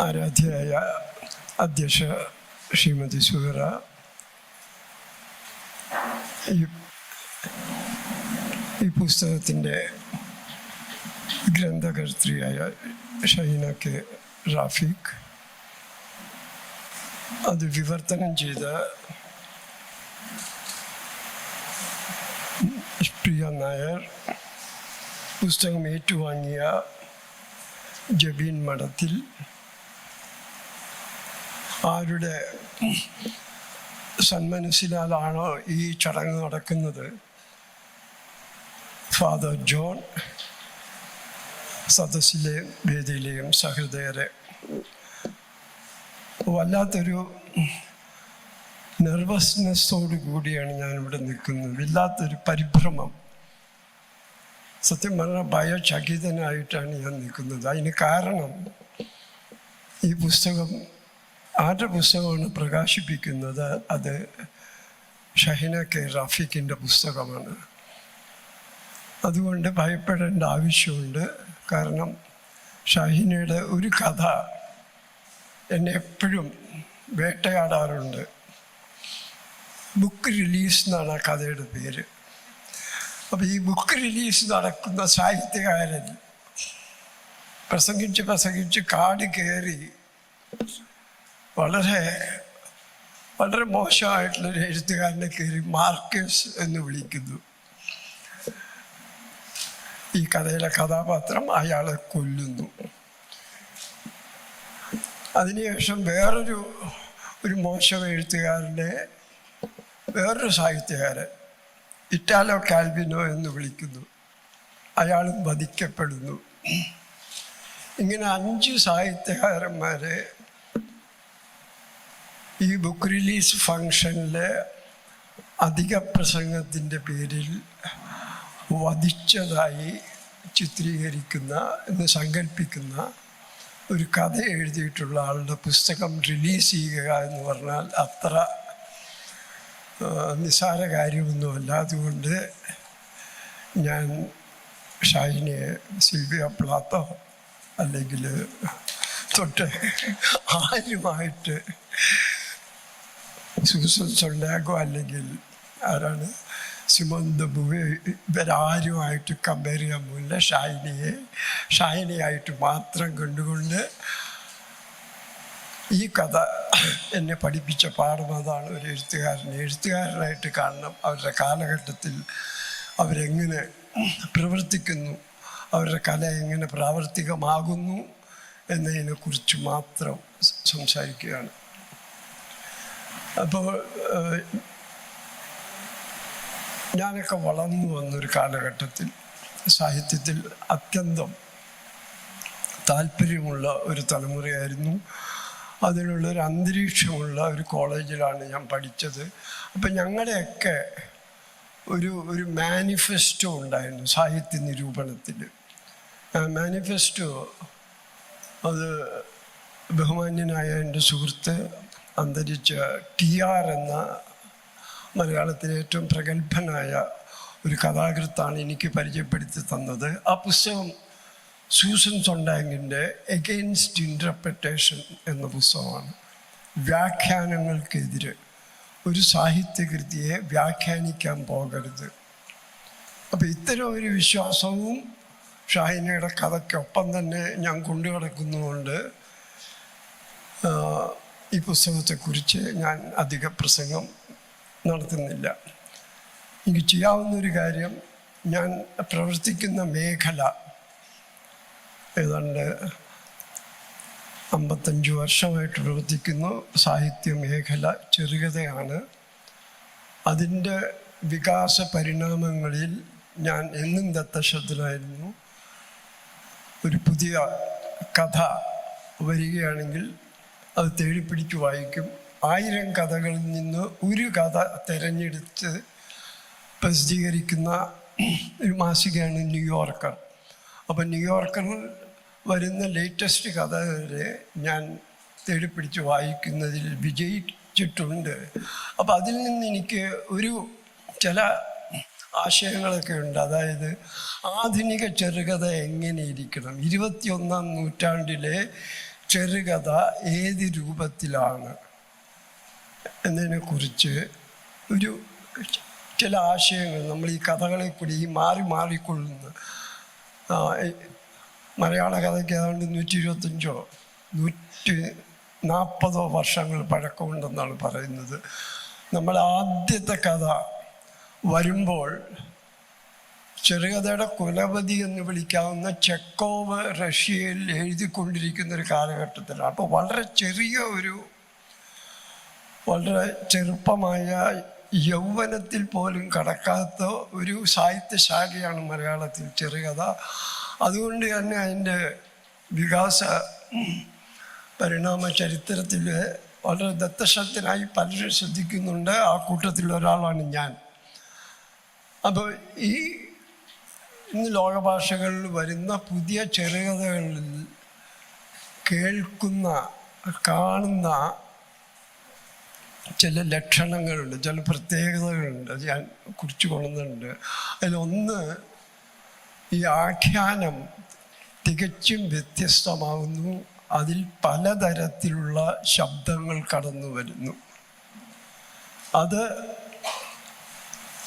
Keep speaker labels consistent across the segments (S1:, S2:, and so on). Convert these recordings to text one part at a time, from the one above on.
S1: ആരാധ്യയായ അധ്യക്ഷ ശ്രീമതി സുഹറ. ഈ പുസ്തകത്തിന്റെ ഗ്രന്ഥകർത്തിയായ ഷൈന കെ റാഫിഖ്. അത് വിവർത്തനം ചെയ്ത പ്രിയ നായർ. പുസ്തകം ഏറ്റുവാങ്ങിയ ജബീൻ മഠത്തിൽ ആരുടെ സന്മനസ്സിലാലാണോ ഈ ചടങ്ങ് നടക്കുന്നത്. ഫാദർ ജോൺ സദസ്സിലെയും വേദിയിലെയും സഹൃദയരെ വല്ലാത്തൊരു നെർവസ്നെസ്സോടു കൂടിയാണ് ഞാൻ ഇവിടെ നിൽക്കുന്നത്. വല്ലാത്തൊരു പരിഭ്രമം. സത്യം പറഞ്ഞാൽ ഭയചകിതനായിട്ടാണ് ഞാൻ നിൽക്കുന്നത്. അതിന് കാരണം ഈ പുസ്തകം ആരുടെ പുസ്തകമാണ് പ്രകാശിപ്പിക്കുന്നത്. അത് ഷഹിന കെ റാഫിക്കിന്റെ പുസ്തകമാണ്. അതുകൊണ്ട് ഭയപ്പെടേണ്ട ആവശ്യമുണ്ട്. കാരണം ഷഹിനയുടെ ഒരു കഥ എന്നെ എപ്പോഴും വേട്ടയാടാറുണ്ട്. ബുക്ക് റിലീസ് എന്നാണ് ആ കഥയുടെ പേര്. അപ്പോൾ ഈ ബുക്ക് റിലീസ് നടക്കുന്ന സാഹിത്യകാരൻ പ്രസംഗിച്ച് പ്രസംഗിച്ച് കാട് കയറി വളരെ വളരെ മോശമായിട്ടുള്ളൊരു എഴുത്തുകാരനെ കയറി മാർക്കസ് എന്ന് വിളിക്കുന്നു. ഈ കഥയിലെ കഥാപാത്രം അയാളെ കൊല്ലുന്നു. അതിനുശേഷം വേറൊരു ഒരു മോശം എഴുത്തുകാരനെ വേറൊരു സാഹിത്യകാരൻ ഇറ്റാലോ കാൽവിനോ എന്ന് വിളിക്കുന്നു. അയാളും വധിക്കപ്പെടുന്നു. ഇങ്ങനെ അഞ്ച് സാഹിത്യകാരന്മാരെ ഈ ബുക്ക് റിലീസ് ഫങ്ഷനിലെ അധിക പ്രസംഗത്തിന്റെ പേരിൽ വധിച്ചതായി ചിത്രീകരിക്കുന്ന എന്ന് സങ്കല്പിക്കുന്ന ഒരു കഥ എഴുതിയിട്ടുള്ള ആളുടെ പുസ്തകം റിലീസ് ചെയ്യുക എന്ന് പറഞ്ഞാൽ അത്ര നിസ്സാര കാര്യമൊന്നുമല്ല. അതുകൊണ്ട് ഞാൻ ഷാഹിനെ സിൽവിയ പ്ലാത്തോ അല്ലെങ്കിൽ തൊട്ട് ആരുമായിട്ട് സൊണ്ടാഗോ അല്ലെങ്കിൽ ആരാണ് സിമന്ത ബുവേ ഇവരാരുമായിട്ട് കമ്പയർ ചെയ്യാൻ പോലില്ല ഷൈനിയെ ഷായനിയായിട്ട് മാത്രം കണ്ടുകൊണ്ട് ഈ കഥ എന്നെ പഠിപ്പിച്ച പാഠം അതാണ് ഒരു എഴുത്തുകാരൻ. എഴുത്തുകാരനായിട്ട് കാണണം. അവരുടെ കാലഘട്ടത്തിൽ അവരെങ്ങനെ പ്രവർത്തിക്കുന്നു അവരുടെ കല എങ്ങനെ പ്രാവർത്തികമാകുന്നു എന്നതിനെക്കുറിച്ച് മാത്രം സംസാരിക്കുകയാണ്. അപ്പോൾ ഞാനൊക്കെ വളർന്നു വന്നൊരു കാലഘട്ടത്തിൽ സാഹിത്യത്തിൽ അത്യന്തം താല്പര്യമുള്ള ഒരു തലമുറയായിരുന്നു. അതിനുള്ള ഒരു അന്തരീക്ഷമുള്ള ഒരു കോളേജിലാണ് ഞാൻ പഠിച്ചത്. അപ്പം ഞങ്ങളുടെയൊക്കെ ഒരു ഒരു മാനിഫെസ്റ്റോ ഉണ്ടായിരുന്നു സാഹിത്യ നിരൂപണത്തിൽ. മാനിഫെസ്റ്റോ അത് ബഹുമാന്യനായ എന്റെ സുഹൃത്ത് അന്തരിച്ച ടി ആർ എന്ന മലയാളത്തിലെ ഏറ്റവും പ്രഗത്ഭനായ ഒരു കഥാകൃത്താണ് എനിക്ക് പരിചയപ്പെടുത്തി തന്നത്. ആ പുസ്തകം സൂസൻ സൊണ്ടാങ്ങിന്റെ എഗെയിൻസ്റ്റ് ഇന്റർപ്രറ്റേഷൻ എന്ന പുസ്തകമാണ്. വ്യാഖ്യാനങ്ങൾക്കെതിരെ ഒരു സാഹിത്യകൃതിയെ വ്യാഖ്യാനിക്കാൻ പോകരുത്. അപ്പോൾ ഇത്തരം ഒരു വിശ്വാസവും ഷാഹിനയുടെ കഥയ്ക്കൊപ്പം തന്നെ ഞാൻ കൊണ്ടു കിടക്കുന്നതുകൊണ്ട് ഈ പുസ്തകത്തെക്കുറിച്ച് ഞാൻ അധിക പ്രസംഗം നടത്തുന്നില്ല. എനിക്ക് ചെയ്യാവുന്ന ഒരു കാര്യം ഞാൻ പ്രവർത്തിക്കുന്ന മേഖല ഏതാണ്ട് അമ്പത്തഞ്ച് വർഷമായിട്ട് പ്രവർത്തിക്കുന്നു. സാഹിത്യ മേഖല ചെറുകഥയാണ്. അതിന്റെ വികാസ പരിണാമങ്ങളിൽ ഞാൻ എന്നും ദത്തശ്രദ്ധനായിരുന്നു. ഒരു പുതിയ കഥ വരികയാണെങ്കിൽ അത് തേടിപ്പിടിച്ച് വായിക്കും. ആയിരം കഥകളിൽ നിന്ന് ഒരു കഥ തിരഞ്ഞെടുത്ത് പ്രസിദ്ധീകരിക്കുന്ന ഒരു മാസികയാണ് ന്യൂയോർക്കർ. അപ്പം ന്യൂയോർക്കറിൽ വരുന്ന ലേറ്റസ്റ്റ് കഥകളെ വരെ ഞാൻ തേടിപ്പിടിച്ച് വായിക്കുന്നതിൽ വിജയിച്ചിട്ടുണ്ട്. അപ്പം അതിൽ നിന്ന് എനിക്ക് ഒരു ചില ആശയങ്ങളൊക്കെ ഉണ്ട്. അതായത് ആധുനിക ചെറുകഥ എങ്ങനെ ഇരിക്കണം? ഇരുപത്തിയൊന്നാം നൂറ്റാണ്ടിലെ ചെറുകഥ ഏത് രൂപത്തിലാണ് എന്നതിനെക്കുറിച്ച് ഒരു ചില ആശയങ്ങൾ നമ്മൾ ഈ കഥകളെ കൂടി ഈ മാറി മാറിക്കൊള്ളുന്ന മലയാള കഥയ്ക്ക് ഏതാണ്ട് നൂറ്റി ഇരുപത്തഞ്ചോ നൂറ്റി നാൽപ്പതോ വർഷങ്ങൾ പഴക്കമുണ്ടെന്നാണ് പറയുന്നത്. നമ്മൾ ആദ്യത്തെ കഥ വരുമ്പോൾ ചെറുകഥയുടെ കുലപതി എന്ന് വിളിക്കാവുന്ന ചെക്കോവ് റഷ്യയിൽ എഴുതിക്കൊണ്ടിരിക്കുന്ന ഒരു കാലഘട്ടത്തിലാണ്. അപ്പോൾ വളരെ ചെറിയ ഒരു വളരെ ചെറുപ്പമായ യൗവനത്തിൽ പോലും കടക്കാത്ത ഒരു സാഹിത്യശാഖയാണ് മലയാളത്തിൽ ചെറുകഥ. അതുകൊണ്ട് തന്നെ അതിന്റെ വികാസ പരിണാമ ചരിത്രത്തിൽ വളരെ ദത്തശക്തനായി പലരും ശ്രദ്ധിക്കുന്നുണ്ട്. ആ കൂട്ടത്തിൽ ഒരാളാണ് ഞാൻ. അപ്പോൾ ഈ ഇന്ന് ലോകഭാഷകളിൽ വരുന്ന പുതിയ ചെറുകഥകളിൽ കേൾക്കുന്ന കാണുന്ന ചില ലക്ഷണങ്ങളുണ്ട് ചില പ്രത്യേകതകളുണ്ട് ഞാൻ കുറിച്ച് കൊള്ളുന്നുണ്ട് അതിലൊന്ന് ഈ ആഖ്യാനം തികച്ചും വ്യത്യസ്തമാകുന്നു. അതിൽ പലതരത്തിലുള്ള ശബ്ദങ്ങൾ കടന്നു വരുന്നു അത്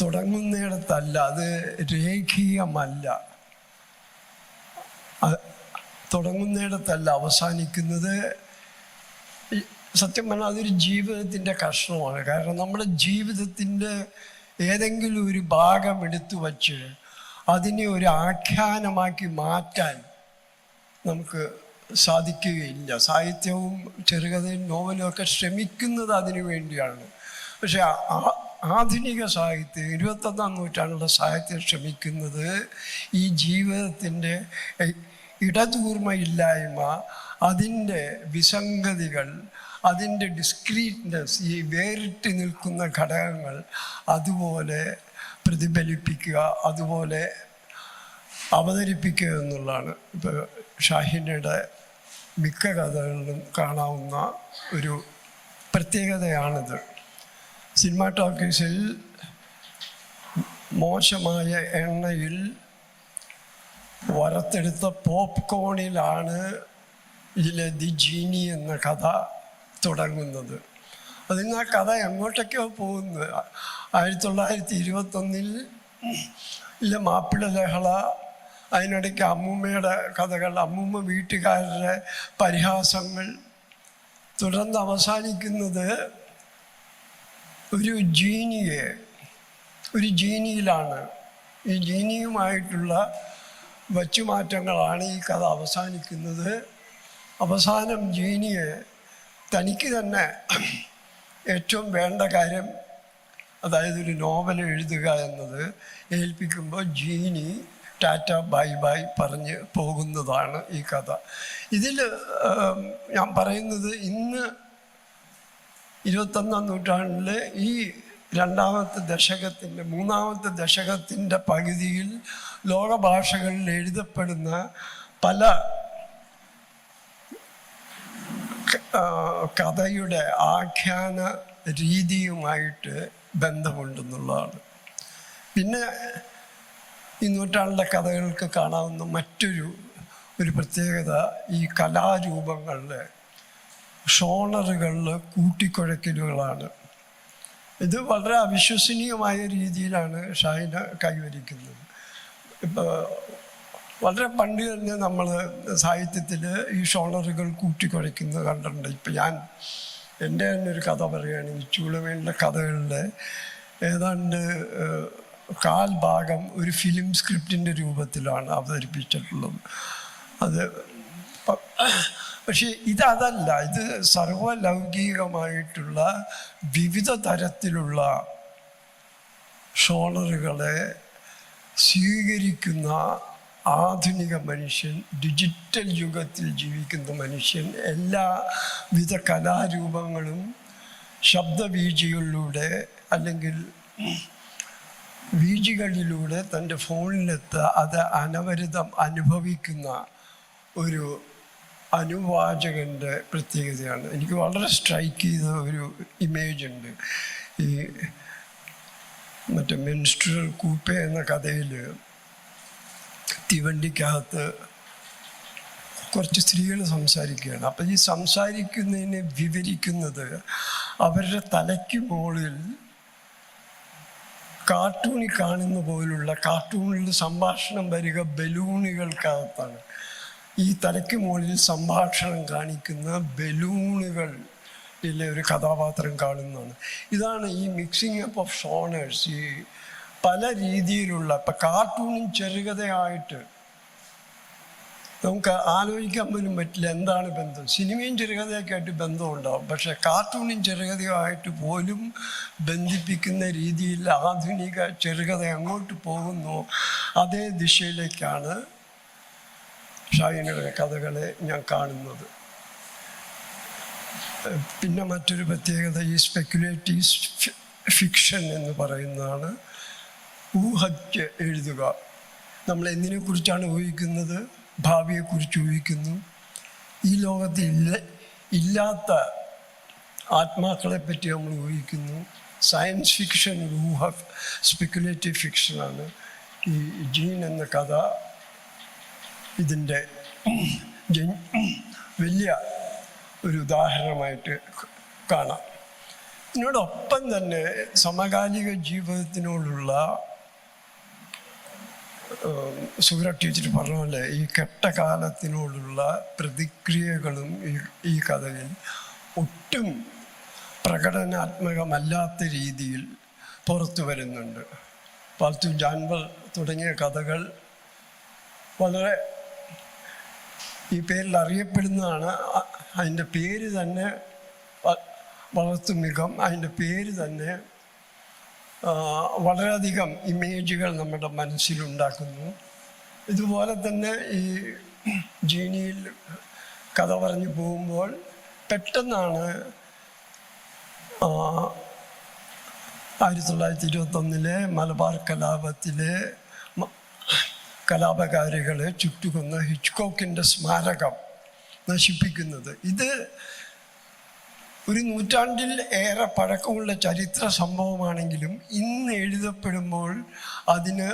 S1: തുടങ്ങുന്നിടത്തല്ല അത് രേഖീയമല്ല. തുടങ്ങുന്നിടത്തല്ല അവസാനിക്കുന്നത്. സത്യം പറഞ്ഞാൽ അതൊരു ജീവിതത്തിന്റെ കഷ്ണമാണ്. കാരണം നമ്മുടെ ജീവിതത്തിന്റെ ഏതെങ്കിലും ഒരു ഭാഗം എടുത്തു വച്ച് അതിനെ ഒരു ആഖ്യാനമാക്കി മാറ്റാൻ നമുക്ക് സാധിക്കുകയില്ല. സാഹിത്യവും ചെറുകഥയും നോവലും ഒക്കെ ശ്രമിക്കുന്നത് അതിനു വേണ്ടിയാണ്. പക്ഷെ ആധുനിക സാഹിത്യം ഇരുപത്തൊന്നാം നൂറ്റാണ്ടുള്ള സാഹിത്യം ശ്രമിക്കുന്നത് ഈ ജീവിതത്തിന്റെ ഇടതൂർമയില്ലായ്മ അതിന്റെ വിസംഗതികൾ അതിന്റെ ഡിസ്ക്രീറ്റ്നെസ് ഈ വേറിട്ട് നിൽക്കുന്ന ഘടകങ്ങൾ അതുപോലെ പ്രതിഫലിപ്പിക്കുക അതുപോലെ അവതരിപ്പിക്കുക എന്നുള്ളതാണ് ഇപ്പോൾ ഷാഹിനയുടെ മിക്ക കഥകളിലും കാണാവുന്ന ഒരു പ്രത്യേകതയാണിത്. സിനിമാ ടോക്കീസിൽ മോശമായ എണ്ണയിൽ വറുത്തെടുത്ത പോപ്കോണിലാണ് ഇതിലെ ദി ജീനി എന്ന കഥ തുടങ്ങുന്നത്. അതിന് ആ കഥ എങ്ങോട്ടൊക്കെയോ പോകുന്നത്. ആയിരത്തി തൊള്ളായിരത്തി ഇരുപത്തൊന്നിൽ ഇല്ല മാപ്പിള ലഹള അതിനിടയ്ക്ക് അമ്മൂമ്മയുടെ കഥകൾ അമ്മൂമ്മ വീട്ടുകാരുടെ പരിഹാസങ്ങൾ തുടർന്ന് അവസാനിക്കുന്നത് ഒരു ജീനിയെ ഒരു ജീനിയിലാണ് ഈ ജീനിയുമായിട്ടുള്ള വച്ചുമാറ്റങ്ങളാണ് ഈ കഥ അവസാനിക്കുന്നത്. അവസാനം ജീനിയെ തനിക്ക് തന്നെ ഏറ്റവും വേണ്ട കാര്യം അതായത് ഒരു നോവൽ എഴുതുക എന്നത് ഏൽപ്പിക്കുമ്പോൾ ജീനി ടാറ്റ ബൈ ബൈ പറഞ്ഞ് പോകുന്നതാണ് ഈ കഥ. ഇതിൽ ഞാൻ പറയുന്നത് ഇന്ന് ഇരുപത്തൊന്നാം നൂറ്റാണ്ടിലെ ഈ രണ്ടാമത്തെ ദശകത്തിന്റെ മൂന്നാമത്തെ ദശകത്തിന്റെ പകുതിയിൽ ലോകഭാഷകളിൽ എഴുതപ്പെടുന്ന പല കഥയുടെ ആഖ്യാന രീതിയുമായിട്ട് ബന്ധമുണ്ടെന്നുള്ളതാണ്. പിന്നെ ഈ നൂറ്റാണ്ടിലെ കഥകൾക്ക് കാണാവുന്ന മറ്റൊരു ഒരു പ്രത്യേകത ഈ കലാരൂപങ്ങളിലെ ഷോണറുകളിൽ കൂട്ടിക്കുഴക്കലുകളാണ്. ഇത് വളരെ അവിശ്വസനീയമായ രീതിയിലാണ് ഷൈന കൈവരിക്കുന്നത്. ഇപ്പോൾ വളരെ പണ്ട് തന്നെ നമ്മൾ സാഹിത്യത്തിൽ ഈ ഷോളറുകൾ കൂട്ടിക്കുഴയ്ക്കുന്നത് കണ്ടിട്ടുണ്ട്. ഇപ്പം ഞാൻ എന്റെ തന്നെ ഒരു കഥ പറയുകയാണെങ്കിൽ ചൂളമേലിന്റെ കഥകളിലെ ഏതാണ്ട് കാൽ ഭാഗം ഒരു ഫിലിം സ്ക്രിപ്റ്റിന്റെ രൂപത്തിലാണ് അവതരിപ്പിച്ചിട്ടുള്ളത്. അത് പക്ഷേ ഇതല്ല ഇത് സർവലൗകികമായിട്ടുള്ള വിവിധ തരത്തിലുള്ള ഷോണറുകളെ സ്വീകരിക്കുന്ന ആധുനിക മനുഷ്യൻ ഡിജിറ്റൽ യുഗത്തിൽ ജീവിക്കുന്ന മനുഷ്യൻ എല്ലാവിധ കലാരൂപങ്ങളും ശബ്ദവീചികളിലൂടെ അല്ലെങ്കിൽ വീജികളിലൂടെ തന്റെ ഫോണിലെത്ത അത് അനവരതം അനുഭവിക്കുന്ന ഒരു അനുവാചകന്റെ പ്രത്യേകതയാണ്. എനിക്ക് വളരെ സ്ട്രൈക്ക് ചെയ്ത ഒരു ഇമേജ് ഉണ്ട്. ഈ മറ്റേ മെൻസ്ട്രൽ കൂപ്പ എന്ന കഥയിൽ തീവണ്ടിക്കകത്ത് കുറച്ച് സ്ത്രീകൾ സംസാരിക്കുകയാണ്. അപ്പം ഈ സംസാരിക്കുന്നതിനെ വിവരിക്കുന്നത് അവരുടെ തലയ്ക്ക് മുകളിൽ കാർട്ടൂണിൽ കാണുന്ന പോലുള്ള കാർട്ടൂണിൽ സംഭാഷണം വരിക ബലൂണുകൾക്കകത്താണ് ഈ തലയ്ക്ക് മുകളിൽ സംഭാഷണം കാണിക്കുന്ന ബലൂണുകൾ ഇല്ല ഒരു കഥാപാത്രം കാണുന്നതാണ്. ഇതാണ് ഈ മിക്സിങ് അപ്പ് ഓഫ് ഷോണേഴ്സ് ഈ പല രീതിയിലുള്ള ഇപ്പം കാർട്ടൂണും ചെറുകഥയായിട്ട് നമുക്ക് ആലോചിക്കാൻ പോലും പറ്റില്ല എന്താണ് ബന്ധം. സിനിമയും ചെറുകഥയൊക്കെ ആയിട്ട് ബന്ധമുണ്ടാവും. പക്ഷെ കാർട്ടൂണും ചെറുകഥയുമായിട്ട് പോലും ബന്ധിപ്പിക്കുന്ന രീതിയിൽ ആധുനിക ചെറുകഥ അങ്ങോട്ട് പോകുന്നു അതേ ദിശയിലേക്കാണ് ഷാഹിനയുടെ കഥകളെ ഞാൻ കാണുന്നത്. പിന്നെ മറ്റൊരു പ്രത്യേകത ഈ സ്പെക്കുലേറ്റീവ് ഫിക്ഷൻ എന്ന് പറയുന്നതാണ്. ഊഹയ്ക്ക് എഴുതുക. നമ്മൾ എന്തിനെക്കുറിച്ചാണ് ഊഹിക്കുന്നത്? ഭാവിയെക്കുറിച്ച് ഊഹിക്കുന്നു. ഈ ലോകത്തിൽ ഇല്ല ഇല്ലാത്ത ആത്മാക്കളെ പറ്റി നമ്മൾ ഊഹിക്കുന്നു. സയൻസ് ഫിക്ഷൻ ഊഹ സ്പെക്കുലേറ്റീവ് ഫിക്ഷനാണ് ഈ ജീൻ എന്ന കഥ ഇതിന്റെ വലിയ ഒരു ഉദാഹരണമായിട്ട് കാണാം. ഇതിനോടൊപ്പം തന്നെ സമകാലിക ജീവിതത്തിനോടുള്ള സുഗ്ര ടീച്ചർ പറഞ്ഞ പോലെ ഈ കെട്ടകാലത്തിനോടുള്ള പ്രതിക്രിയകളും ഈ ഈ കഥയിൽ ഒട്ടും പ്രകടനാത്മകമല്ലാത്ത രീതിയിൽ പുറത്തു വരുന്നുണ്ട്. പാൽത്തു ജാൻവർ തുടങ്ങിയ കഥകൾ വളരെ ഈ പേരിൽ അറിയപ്പെടുന്നതാണ്. അതിന്റെ പേര് തന്നെ വളർത്തുമികം അതിന്റെ പേര് തന്നെ വളരെയധികം ഇമേജുകൾ നമ്മുടെ മനസ്സിലുണ്ടാക്കുന്നു ഇതുപോലെ തന്നെ ഈ ജീനിയിൽ കഥ പറഞ്ഞു പോകുമ്പോൾ പെട്ടെന്നാണ് ആയിരത്തി തൊള്ളായിരത്തി ഇരുപത്തൊന്നിലെ മലബാർ കലാപത്തിലെ കലാപകാരികളെ ചുട്ടുകൊന്ന ഹിച്ച്കോക്കിന്റെ സ്മാരകം നശിപ്പിക്കുന്നത്. ഇത് ഒരു നൂറ്റാണ്ടിൽ ഏറെ പഴക്കമുള്ള ചരിത്ര സംഭവമാണെങ്കിലും ഇന്ന് എഴുതപ്പെടുമ്പോൾ അതിന്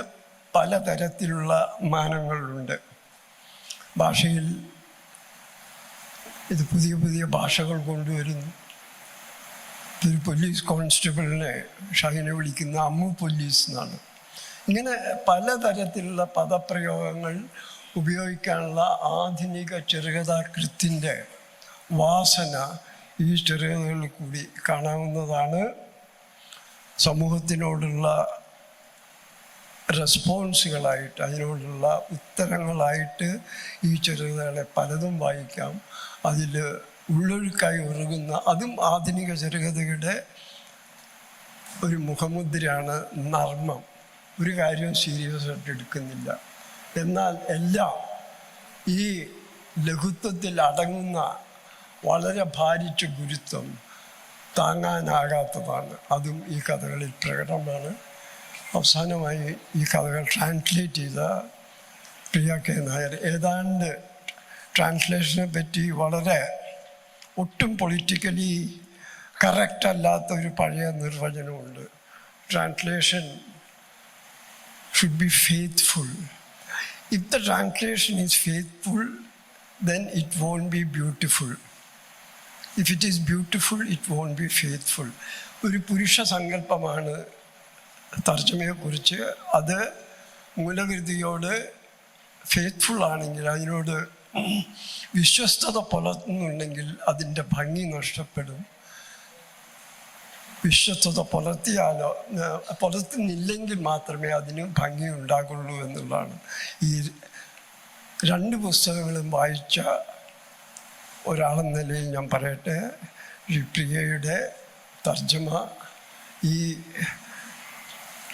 S1: പലതരത്തിലുള്ള മാനങ്ങളുണ്ട്. ഭാഷയിൽ ഇത് പുതിയ പുതിയ ഭാഷകൾ കൊണ്ടുവരുന്നു. ഒരു പോലീസ് കോൺസ്റ്റബിളിനെ ഷൈനെ വിളിക്കുന്ന അമ്മു പോലീസ് എന്നാണ്. ഇങ്ങനെ പലതരത്തിലുള്ള പദപ്രയോഗങ്ങൾ ഉപയോഗിക്കാനുള്ള ആധുനിക ചെറുകഥാകൃത്തിന്റെ വാസന ഈ ചെറുകഥകളിൽ കൂടി കാണാവുന്നതാണ്. സമൂഹത്തിനോടുള്ള റെസ്പോൺസുകളായിട്ട് അതിനോടുള്ള ഉത്തരങ്ങളായിട്ട് ഈ ചെറുകഥകളെ പലതും വായിക്കാം. അതിൽ ഉള്ളൊഴുക്കായി ഒഴുകുന്ന അതും ആധുനിക ചെറുകഥയുടെ ഒരു മുഖമുദ്രയാണ് നർമ്മം. ഒരു കാര്യവും സീരിയസ് ആയിട്ട് എടുക്കുന്നില്ല. എന്നാൽ എല്ലാം ഈ ലഘുത്വത്തിൽ അടങ്ങുന്ന വളരെ ഭാരിച്ച ഗുരുത്വം താങ്ങാനാകാത്തതാണ്. അതും ഈ കഥകളിൽ പ്രകടമാണ്. അവസാനമായി ഈ കഥകൾ ട്രാൻസ്ലേറ്റ് ചെയ്ത പ്രിയ കെ നായർ. ഏതാണ്ട് ട്രാൻസ്ലേഷനെ പറ്റി വളരെ ഒട്ടും പൊളിറ്റിക്കലി കറക്റ്റ് അല്ലാത്ത ഒരു പഴയ നിർവചനമുണ്ട്. Translation should be faithful if the translation is faithful then it won't be beautiful if it is beautiful it won't be faithful ഒരു പുരുഷ സങ്കല്പമാണ് തർജമയെക്കുറിച്ച് അത് മൂലകൃതിയോട് ഫെയ്ത്ത്ഫുൾ ആണെങ്കിൽ അതിനോട് വിശ്വസ്തത പുലർത്തുന്നുണ്ടെങ്കിൽ അതിന്റെ ഭംഗി നഷ്ടപ്പെടും. വിശ്വസ്തത പുലർത്തിയാലോ പുലർത്തുന്നില്ലെങ്കിൽ മാത്രമേ അതിന് ഭംഗി ഉണ്ടാകുള്ളൂ എന്നുള്ളതാണ്. ഈ രണ്ട് പുസ്തകങ്ങളും വായിച്ച ഒരാളെന്ന നിലയിൽ ഞാൻ പറയട്ടെ പ്രിയയുടെ തർജമ ഈ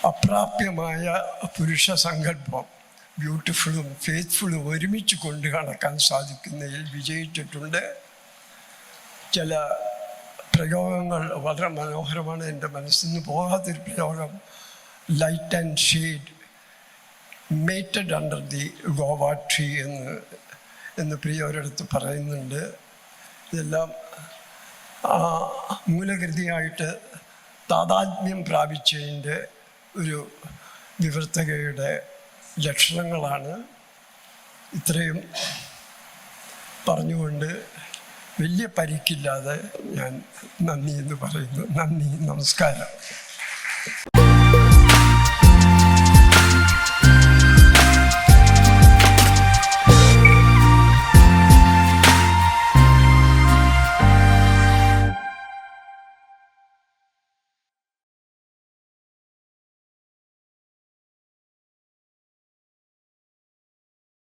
S1: അപ്രാപ്യമായ പുരുഷ സങ്കല്പം ബ്യൂട്ടിഫുള്ളും ഫേത്ത്ഫുള്ളും ഒരുമിച്ച് കൊണ്ട് കടക്കാൻ സാധിക്കുന്നതിൽ വിജയിച്ചിട്ടുണ്ട്. ചില പ്രയോഗങ്ങൾ വളരെ മനോഹരമാണ് എന്റെ മനസ്സിൽ നിന്ന് പോകാത്തൊരു പ്രയോഗം light and shade mated under the guava tree എന്ന് എന്ന് പ്രിയ ഒരിടത്ത് പറയുന്നുണ്ട്. ഇതെല്ലാം മൂലകൃതിയായിട്ട് താതാത്മ്യം പ്രാപിച്ചതിന്റെ ഒരു വിവർത്തകയുടെ ലക്ഷണങ്ങളാണ്. ഇത്രയും പറഞ്ഞുകൊണ്ട് വലിയ പരിക്കില്ലാതെ ഞാൻ നന്ദി എന്ന് പറയുന്നു. നന്ദി നമസ്കാരം.